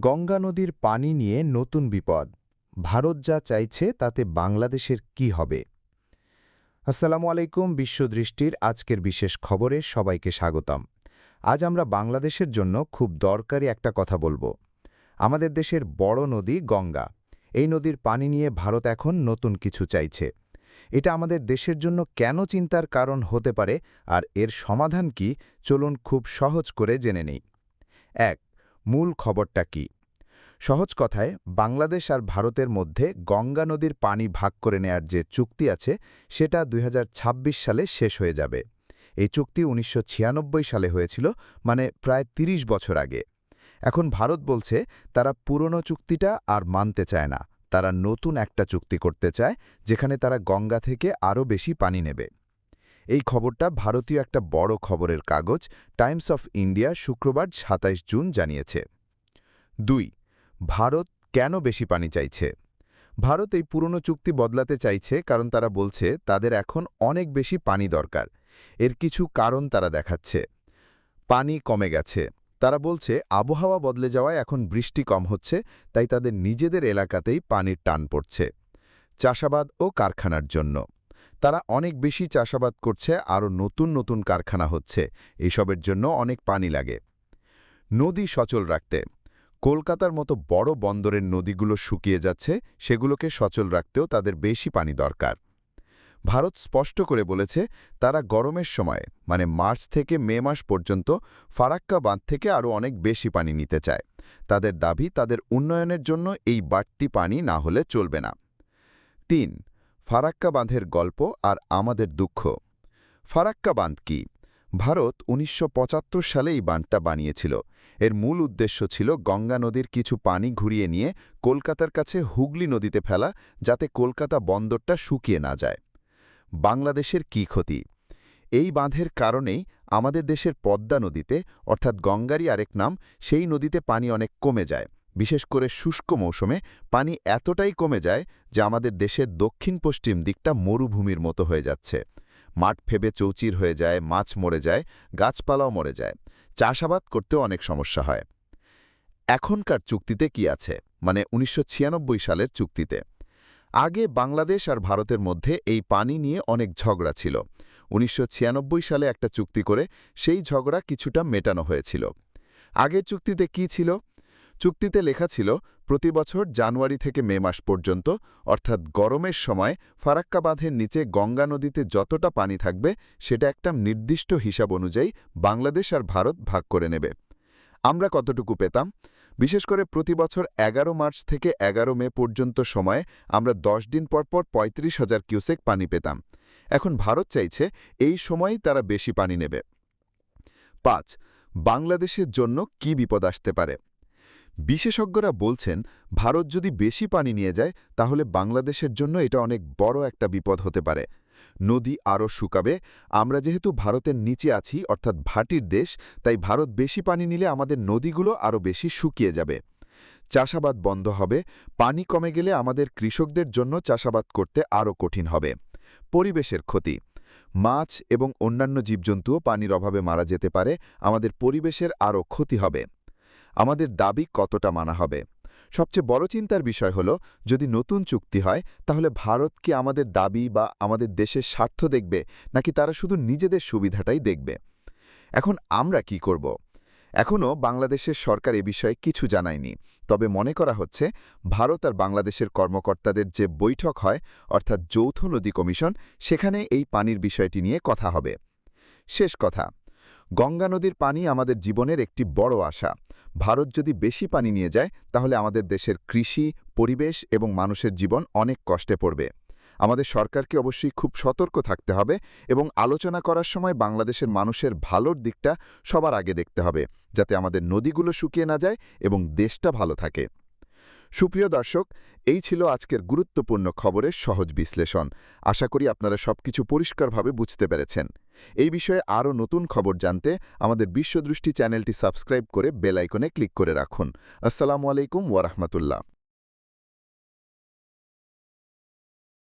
গঙ্গা নদীর পানি নিয়ে নতুন বিপদ। ভারত যা চাইছে, তাতে বাংলাদেশের কি হবে? আসসালামু আলাইকুম বিশ্বদৃষ্টির আজকের বিশেষ খবরে সবাইকে স্বাগতম। আজ আমরা বাংলাদেশের জন্য খুব দরকারি একটা কথা বলব। আমাদের দেশের বড় নদী গঙ্গা। এই নদীর পানি নিয়ে ভারত এখন নতুন কিছু চাইছে। এটা আমাদের দেশের জন্য কেন চিন্তার কারণ হতে পারে, আর এর সমাধান কি, চলুন খুব সহজ করে জেনে নেই। এক মূল খবরটা কি? সহজ কথায়, বাংলাদেশ আর ভারতের মধ্যে গঙ্গা নদীর পানি ভাগ করে নেয়ার যে চুক্তি আছে, সেটা দুই হাজার ছাব্বিশ সালে শেষ হয়ে যাবে। এই চুক্তি উনিশশো ছিয়ানব্বই সালে হয়েছিল মানে প্রায় ৩০ বছর আগে। এখন ভারত বলছে, তারা পুরনো চুক্তিটা আর মানতে চায় না। তারা নতুন একটা চুক্তি করতে চায়, যেখানে তারা গঙ্গা থেকে আরও বেশি পানি নেবে। এই খবরটা ভারতীয় একটা বড় খবরের কাগজ, টাইমস অফ ইন্ডিয়া, শুক্রবার ২৭ জুন জানিয়েছে। দুই, ভারত কেন বেশি পানি চাইছে? ভারত এই পুরনো চুক্তি বদলাতে চাইছে কারণ তারা বলছে তাদের এখন অনেক বেশি পানি দরকার। এর কিছু কারণ তারা দেখাচ্ছে। পানি কমে গেছে। তারা বলছে আবহাওয়া বদলে যাওয়ায় এখন বৃষ্টি কম হচ্ছে, তাই তাদের নিজেদের এলাকাতেই পানির টান পড়ছে। চাষাবাদ ও কারখানার জন্য। তারা অনেক বেশি চাষাবাদ করছে, আরও নতুন নতুন কারখানা হচ্ছে। এসবের জন্য অনেক পানি লাগে। নদী সচল রাখতে। কলকাতার মতো বড় বন্দরের নদীগুলো শুকিয়ে যাচ্ছে, সেগুলোকে সচল রাখতেও তাদের বেশি পানি দরকার। ভারত স্পষ্ট করে বলেছে, তারা গরমের সময় মানে মার্চ থেকে মে মাস পর্যন্ত, ফারাক্কা বাঁধ থেকে আরও অনেক বেশি পানি নিতে চায়। তাদের দাবি, তাদের উন্নয়নের জন্য এই বাড়তি পানি না হলে চলবে না। তিন ফারাক্কা বাঁধের গল্প আর আমাদের দুঃখ। ফারাক্কা বাঁধ কি? ভারত উনিশশো পঁচাত্তর সালে এই বাঁধটা বানিয়েছিল। এর মূল উদ্দেশ্য ছিল গঙ্গা নদীর কিছু পানি ঘুরিয়ে নিয়ে কলকাতার কাছে হুগলি নদীতে ফেলা যাতে কলকাতা বন্দরটা শুকিয়ে না যায়। বাংলাদেশের কি ক্ষতি? এই বাঁধের কারণেই আমাদের দেশের পদ্মা নদীতে, অর্থাৎ গঙ্গারই আরেক নাম, সেই নদীতে পানি অনেক কমে যায়। বিশেষ করে শুষ্ক মৌসুমে পানি এতটাই কমে যায় যে আমাদের দেশের দক্ষিণ পশ্চিম দিকটা মরুভূমির মতো হয়ে যাচ্ছে। মাঠ ফেবে চৌচির হয়ে যায়, মাছ মরে যায়, গাছপালাও মরে যায়। চাষাবাদ করতেও অনেক সমস্যা হয়। এখনকার চুক্তিতে কি আছে? মানে উনিশশো ছিয়ানব্বই সালের চুক্তিতে। আগে বাংলাদেশ আর ভারতের মধ্যে এই পানি নিয়ে অনেক ঝগড়া ছিল। উনিশশো ছিয়ানব্বই সালে একটা চুক্তি করে সেই ঝগড়া কিছুটা মেটানো হয়েছিল। আগের চুক্তিতে কি ছিল? চুক্তিতে লেখা ছিল, প্রতি বছর জানুয়ারি থেকে মে মাস পর্যন্ত, অর্থাৎ গরমের সময় ফারাক্কা বাঁধের নিচে গঙ্গা নদীতে যতটা পানি থাকবে, সেটা একটা নির্দিষ্ট হিসাব অনুযায়ী বাংলাদেশ আর ভারত ভাগ করে নেবে। আমরা কতটুকু পেতাম? বিশেষ করে প্রতি বছর এগারো মার্চ থেকে এগারো মে পর্যন্ত সময়ে আমরা দশ দিন পর পর পঁয়ত্রিশ হাজার কিউসেক পানি পেতাম। এখন ভারত চাইছে এই সময়েই তারা বেশি পানি নেবে। পাঁচ, বাংলাদেশের জন্য কি বিপদ আসতে পারে? বিশেষজ্ঞরা বলছেন, ভারত যদি বেশি পানি নিয়ে যায়, তাহলে বাংলাদেশের জন্য এটা অনেক বড় একটা বিপদ হতে পারে। নদী আরও শুকাবে, আমরা যেহেতু ভারতের নিচে আছি, অর্থাৎ ভাটির দেশ, তাই ভারত বেশি পানি নিলে আমাদের নদীগুলো আরও বেশি শুকিয়ে যাবে। চাষাবাদ বন্ধ হবে, পানি কমে গেলে আমাদের কৃষকদের জন্য চাষাবাদ করতে আরও কঠিন হবে। পরিবেশের ক্ষতি, মাছ এবং অন্যান্য জীবজন্তুও পানির অভাবে মারা যেতে পারে, আমাদের পরিবেশের আরও ক্ষতি হবে। আমাদের দাবি কতটা মানা হবে। সবচেয়ে বড় চিন্তার বিষয় হল, যদি নতুন চুক্তি হয়, তাহলে ভারত কি আমাদের দাবি বা আমাদের দেশের স্বার্থ দেখবে, নাকি তারা শুধু নিজেদের সুবিধাটাই দেখবে? এখন আমরা কি করব? এখনও বাংলাদেশের সরকার এ বিষয়ে কিছু জানায়নি, তবে মনে করা হচ্ছে, ভারত আর বাংলাদেশের কর্মকর্তাদের যে বৈঠক হয়, অর্থাৎ যৌথ নদী কমিশন, সেখানে এই পানির বিষয়টি নিয়ে কথা হবে। শেষ কথা। গঙ্গা নদীর পানি আমাদের জীবনের একটি বড় আশা। ভারত যদি বেশি পানি নিয়ে যায়, তাহলে আমাদের দেশের কৃষি, পরিবেশ এবং মানুষের জীবন অনেক কষ্টে পড়বে। আমাদের সরকারকে অবশ্যই খুব সতর্ক থাকতে হবে এবং আলোচনা করার সময় বাংলাদেশের মানুষের ভালোর দিকটা সবার আগে দেখতে হবে, যাতে আমাদের নদীগুলো শুকিয়ে না যায় এবং দেশটা ভালো থাকে। সুপ্রিয় দর্শক, এই ছিল আজকের গুরুত্বপূর্ণ খবরের সহজ বিশ্লেষণ। আশা করি আপনারা সবকিছু পরিষ্কারভাবে বুঝতে পেরেছেন। এই বিষয়ে আরও নতুন খবর জানতে আমাদের বিশ্বদৃষ্টি চ্যানেলটি সাবস্ক্রাইব করে বেল আইকনে ক্লিক করে রাখুন। আসসালামু আলাইকুম ওয়ারহমতুল্লাহ